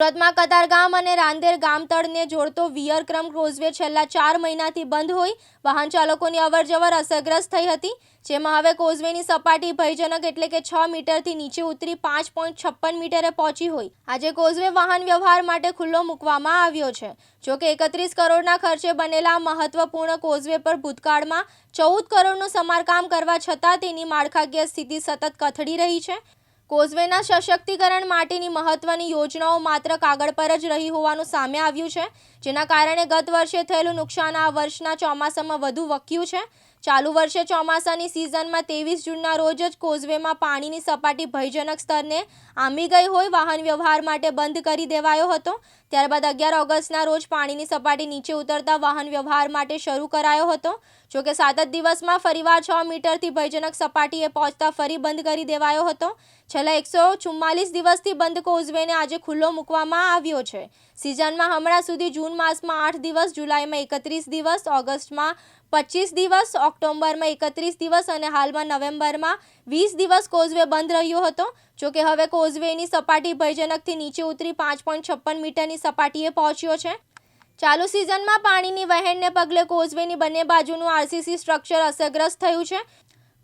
સુરતમાં કતારગામ અને રાંદેર ગામતળને જોડતો વિયરક્રમ ક્રોઝવે છેલ્લા ચાર મહિનાથી બંધ હોઈ વાહન ચાલકોની અવરજવર અસરગ્રસ્ત થઈ હતી, જેમાં હવે કોઝવેની સપાટી ભયજનક એટલે કે છ મીટરથી નીચે ઉતરી પાંચ પોઈન્ટ છપ્પન મીટરે પહોંચી હોય. આજે કોઝવે વાહન વ્યવહાર માટે ખુલ્લો મૂકવામાં આવ્યો છે. જો કે એકત્રીસ કરોડના ખર્ચે બનેલા મહત્વપૂર્ણ કોઝવે પર ભૂતકાળમાં ચૌદ કરોડનું સમારકામ કરવા છતાં તેની માળખાકીય સ્થિતિ સતત કથળી રહી છે. કોઝવેના સશક્તિકરણ માટેની મહત્વની યોજનાઓ માત્ર કાગળ પર જ રહી હોવાનું સામે આવ્યું છે, જેના કારણે ગત વર્ષે થયેલું નુકસાન આ વર્ષના ચોમાસામાં વધુ વક્યું છે. ચાલુ વર્ષે ચોમાસાની સિઝનમાં ત્રેવીસ જૂનના રોજ જ કોઝવેમાં પાણીની સપાટી ભયજનક સ્તરને આંબી ગઈ હોય વાહન વ્યવહાર માટે બંધ કરી દેવાયો હતો. ત્યારબાદ અગિયાર ઓગસ્ટના રોજ પાણીની સપાટી નીચે ઉતરતા વાહન વ્યવહાર માટે શરૂ કરાયો હતો. જોકે સાત જ દિવસમાં ફરીવાર છ મીટરથી ભયજનક સપાટીએ પહોંચતા ફરી બંધ કરી દેવાયો હતો. છેલ્લા એકસો ચુમ્માલીસ દિવસથી બંધ કોઝવેને આજે ખુલ્લો મૂકવામાં આવ્યો છે. સિઝનમાં હમણાં સુધી જૂન માસમાં આઠ દિવસ, જુલાઈમાં એકત્રીસ દિવસ, ઓગસ્ટમાં પચીસ દિવસ, ઓક્ટોબરમાં એકત્રીસ દિવસ અને હાલમાં નવેમ્બરમાં વીસ દિવસ કોઝવે બંધ રહ્યો હતો. જોકે હવે કોઝવેની સપાટી ભયજનકથી નીચે ઉતરી પાંચ પોઈન્ટ છપ્પન મીટરની સપાટીએ પહોંચ્યો છે. ચાલુ સિઝનમાં પાણીની વહેણને પગલે કોઝવેની બંને બાજુનું આરસીસી સ્ટ્રક્ચર અસરગ્રસ્ત થયું છે.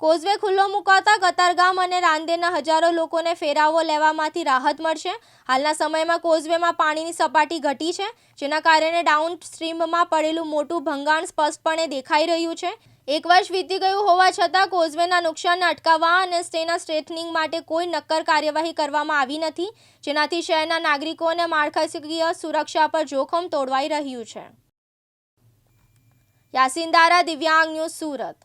કોઝવે ખુલ્લો મુકાતા કતારગામ અને રાંદેરના હજારો લોકોને ફેરાવો લેવામાંથી રાહત મળશે. હાલના સમયમાં કોઝવેમાં પાણીની સપાટી ઘટી છે, જેના કારણે ડાઉન સ્ટ્રીમમાં પડેલું મોટું ભંગાણ સ્પષ્ટપણે દેખાઈ રહ્યું છે. એક વર્ષ વીતી ગયું હોવા છતાં કોઝવેના નુકસાનને અટકાવવા અને તેના સ્ટ્રેથનિંગ માટે કોઈ નક્કર કાર્યવાહી કરવામાં આવી નથી, જેનાથી શહેરના નાગરિકો અને માળખાકીય સુરક્ષા પર જોખમ તોડવાઈ રહ્યું છે. યાસીન દારા, દિવ્યાંગ ન્યૂઝ સુરત.